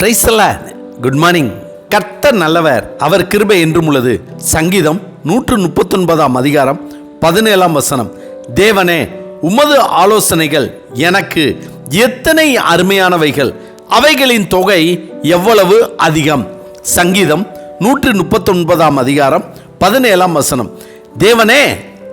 பிரைஸ்ல good morning கர்த்தர் நல்லவர் அவர் கிருபை என்றும் உள்ளது. சங்கீதம் நூற்று முப்பத்தொன்பதாம் அதிகாரம் பதினேழாம் வசனம். தேவனே உமது ஆலோசனைகள் எனக்கு எத்தனை அருமையானவைகள். அவைகளின் தொகை எவ்வளவு அதிகம்? சங்கீதம் நூற்று முப்பத்தொன்பதாம் அதிகாரம் பதினேழாம் வசனம். தேவனே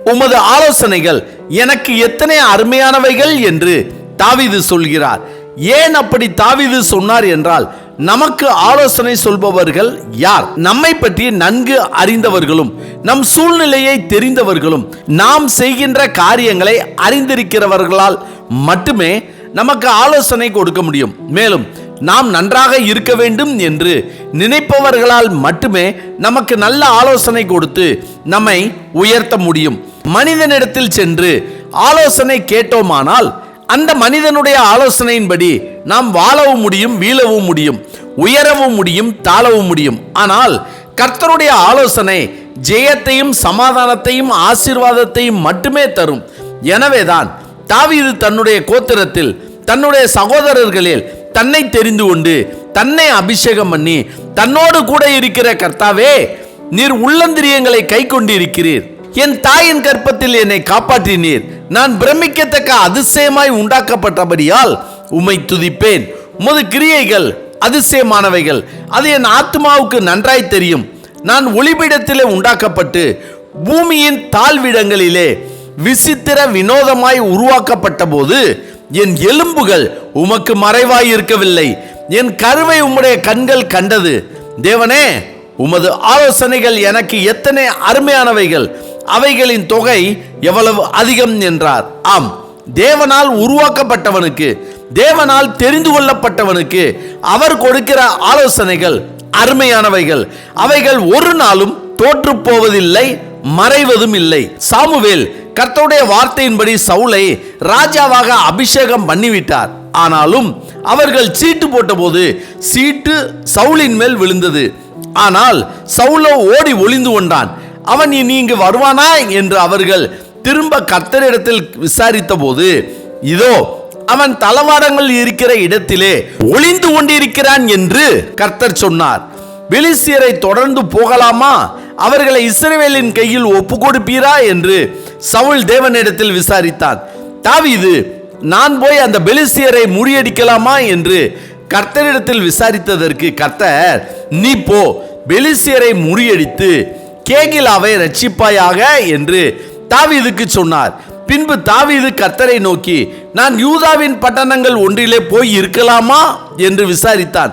உமது ஆலோசனைகள் எனக்கு எத்தனை அருமையானவைகள் என்று தாவிது சொல்கிறார். ஏன் அப்படி தாவிது சொன்னார் என்றால் நமக்கு ஆலோசனை சொல்பவர்கள் யார்? நம்மை பற்றி நன்கு அறிந்தவர்களும் நம் சூழ்நிலையை தெரிந்தவர்களும் நாம் செய்கின்ற காரியங்களை அறிந்திருக்கிறவர்களால் மட்டுமே நமக்கு ஆலோசனை கொடுக்க முடியும். மேலும் நாம் நன்றாக இருக்க வேண்டும் என்று நினைப்பவர்களால் மட்டுமே நமக்கு நல்ல ஆலோசனை கொடுத்து நம்மை உயர்த்த முடியும். மனிதனிடத்தில் சென்று ஆலோசனை கேட்டோமானால் அந்த மனிதனுடைய ஆலோசனையின்படி நாம் வாழவும் முடியும் வீழவும் முடியும் உயரவும் முடியும் தாழவும் முடியும். ஆனால் கர்த்தருடைய ஆலோசனை ஜெயத்தையும் சமாதானத்தையும் ஆசீர்வாதத்தையும் மட்டுமே தரும். எனவேதான் தாவீது தன்னுடைய கோத்திரத்தில் தன்னுடைய சகோதரர்களில் தன்னை தெரிந்து கொண்டு தன்னை அபிஷேகம் பண்ணி தன்னோடு கூட இருக்கிற கர்த்தாவே நீர் உள்ளந்திரியங்களை கை கொண்டிருக்கிறீர் என் தாயின் கற்பத்தில் என்னை காப்பாற்றினீர். நான் பிரமிக்கத்தக்க அதிசயமாய் உண்டாக்கப்பட்டபடியால் உம்மை துதிப்பேன். உமது கிரியைகள் அதிசயமானவைகள். அது என் ஆத்மாவுக்கு நன்றாய் தெரியும். நான் ஒளிபிடத்திலே உண்டாக்கப்பட்டு பூமியின் தாழ்விடங்களிலே விசித்திர வினோதமாய் உருவாக்கப்பட்ட போது என் எலும்புகள் உமக்கு மறைவாய் இருக்கவில்லை என் கருவை உம்முடைய கண்கள் கண்டது. தேவனே உமது ஆலோசனைகள் எனக்கு எத்தனை அருமையானவைகள். அவைகளின் தொகை எவ்வளவு அதிகம் என்றார். ஆம் தேவனால் உருவாக்கப்பட்டவனுக்கு தேவனால் தெரிந்து கொள்ளப்பட்டவனுக்கு அவர் கொடுக்கிற ஆலோசனைகள் அருமையானவைகள். அவைகள் ஒரு நாளும் தோற்று போவதில்லை மறைவதும் இல்லை. சாமுவேல் கர்த்தருடைய வார்த்தையின்படி சவுலை ராஜாவாக அபிஷேகம் பண்ணிவிட்டார். ஆனாலும் அவர்கள் சீட்டு போட்டபோது சீட்டு சவுலின் மேல் விழுந்தது. ஆனால் சவுலோ ஓடி ஒளிந்து கொண்டான். அவன் இனி இங்கு வருவானா என்று அவர்கள் திரும்ப கர்த்தரிடத்தில் விசாரித்த போது இதோ அவன் தளவாடங்கள் இருக்கிற இடத்திலே ஒளிந்து கொண்டிருக்கிறான் என்று கர்த்தர் சொன்னார். பெலிசியரை தொடர்ந்து போகலாமா? அவர்களை இஸ்ரேவேலின் கையில் ஒப்பு கொடுப்பீரா என்று சவுல் தேவனிடத்தில் விசாரித்தான். தாவிது நான் போய் அந்த பெலிசியரை முறியடிக்கலாமா என்று கர்த்தரிடத்தில் விசாரித்ததற்கு கர்த்தர் நீ போ பெலிசியரை முறியடித்து கேகிலாவை ரட்சிப்பாயாக என்று தாவீதுக்கு சொன்னார். பின்பு தாவீது கர்த்தரை நோக்கி நான் யூதாவின் பட்டணங்கள் ஒன்றிலே போய் இருக்கலாமா? என்று விசாரித்தான்.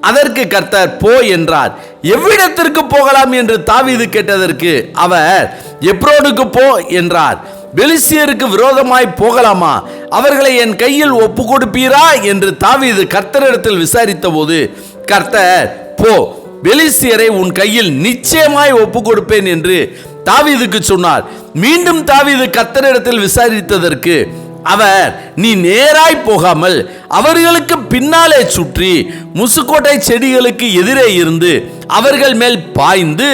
அதற்கு கர்த்தர் போ என்றார். எவ்விடத்திற்கு போகலாம்? என்று தாவீது கேட்டதற்கு அவர் எப்ரோனுக்கு போ என்றார். பெலிஸ்தியருக்கு விரோதமாய் போகலாமா? அவர்களை என் கையில் ஒப்பு கொடுப்பீரா என்று தாவீது கர்த்தரிடத்தில் விசாரித்த போது கர்த்தர் போ. பெலிசியரை உன் கையில் நிச்சயமாய் ஒப்பு கொடுப்பேன் என்று தாவீதுக்கு சொன்னார். மீண்டும் தாவீது கத்தரிடத்தில் விசாரித்ததற்கு அவர் நீ நேராய் போகாமல் அவர்களுக்கு பின்னாலே சுற்றி முசுக்கோட்டை செடிகளுக்கு எதிரே இருந்து அவர்கள் மேல் பாய்ந்து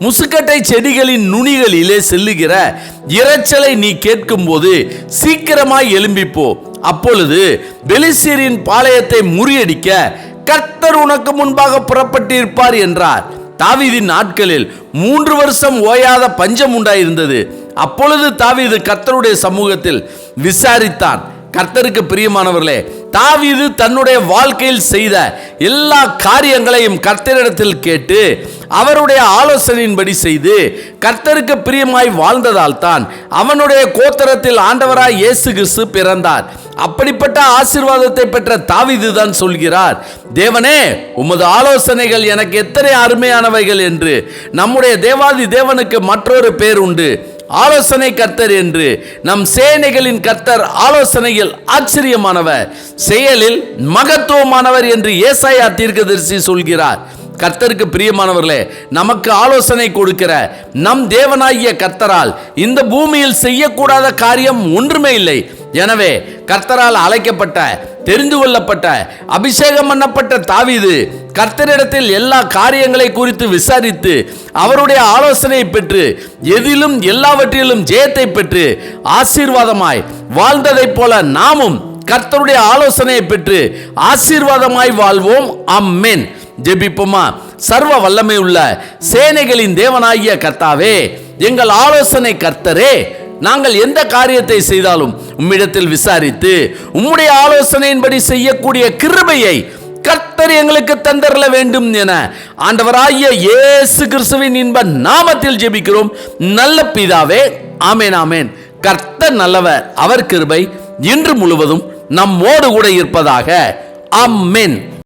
முசுக்கட்டை செடிகளின் நுனிகளிலே செல்லுகிற இரைச்சலை நீ கேட்கும்போது சீக்கிரமாய் எழும்பிப்போ. அப்பொழுது பெலிசீரின் பாளையத்தை முறியடிக்க கர்த்தர் உனக்கு முன்பாக புறப்பட்டிருப்பார் என்றார். தாவீதின் நாட்களில் மூன்று வருஷம் ஓயாத பஞ்சம் உண்டாயிருந்தது. அப்பொழுது தாவீது கர்த்தருடைய சமூகத்தில் விசாரித்தான். கர்த்தருக்கு பிரியமானவர்களே தாவீது தன்னுடைய வாழ்க்கையில் செய்த எல்லா காரியங்களையும் கர்த்தரிடத்தில் கேட்டு அவருடைய ஆலோசனையின்படி செய்து கர்த்தருக்கு பிரியமாய் வாழ்ந்ததால் தான் அவனுடைய கோத்தரத்தில் ஆண்டவராய் இயேசு கிறிஸ்து பிறந்தார். அப்படிப்பட்ட ஆசிர்வாதத்தை பெற்ற தாவிது தான் சொல்கிறார் தேவனே உமது ஆலோசனைகள் எனக்கு எத்தனை அருமையானவைகள் என்று. நம்முடைய தேவாதி தேவனுக்கு மற்றொரு பேர் உண்டு ஆலோசனை கர்த்தர் என்று. நம் சேனைகளின் கர்த்தர் ஆலோசனையில் ஆச்சரியமானவர் செயலில் மகத்துவமானவர் என்று ஏசாயா தீர்க்கதரிசி சொல்கிறார். கர்த்தருக்கு பிரியமானவர்களே நமக்கு ஆலோசனை கொடுக்கிற நம் தேவனாகிய கர்த்தரால் இந்த பூமியில் செய்யக்கூடாத காரியம் ஒன்றுமே இல்லை. எனவே கர்த்தரால் அழைக்கப்பட்ட தெரிந்து கொள்ளப்பட்ட அபிஷேகம் பண்ணப்பட்ட தாவிது கர்த்தரிடத்தில் எல்லா காரியங்களை குறித்து விசாரித்து அவருடைய ஆலோசனை பெற்று எதிலும் எல்லாவற்றிலும் ஜெயத்தை பெற்று ஆசீர்வாதமாய் வாழ்ந்ததைப் போல நாமும் கர்த்தருடைய ஆலோசனையை பெற்று ஆசீர்வாதமாய் வாழ்வோம். அம்மேன் ஜெபிப்போமா? சர்வ வல்லமை உள்ள சேனைகளின் தேவனாகிய கர்த்தாவே எங்கள் ஆலோசனை கர்த்தரே. நாங்கள் எந்த காரியத்தை செய்தாலும் உம்மிடத்தில் விசாரித்து உம்முடைய ஆலோசனையின்படி செய்யக்கூடிய கிருபையை கர்த்தர் எங்களுக்கு தந்தரல வேண்டும் என ஆண்டவராகிய இயேசு கிறிஸ்துவின் இன்ப நாமத்தில் ஜெபிக்கிறோம். நல்ல பிதாவே ஆமேன் ஆமேன். கர்த்தர் நல்லவர் அவர் கிருபை இன்று முழுவதும் நம்மோடு கூட இருப்பதாக. அம்மேன்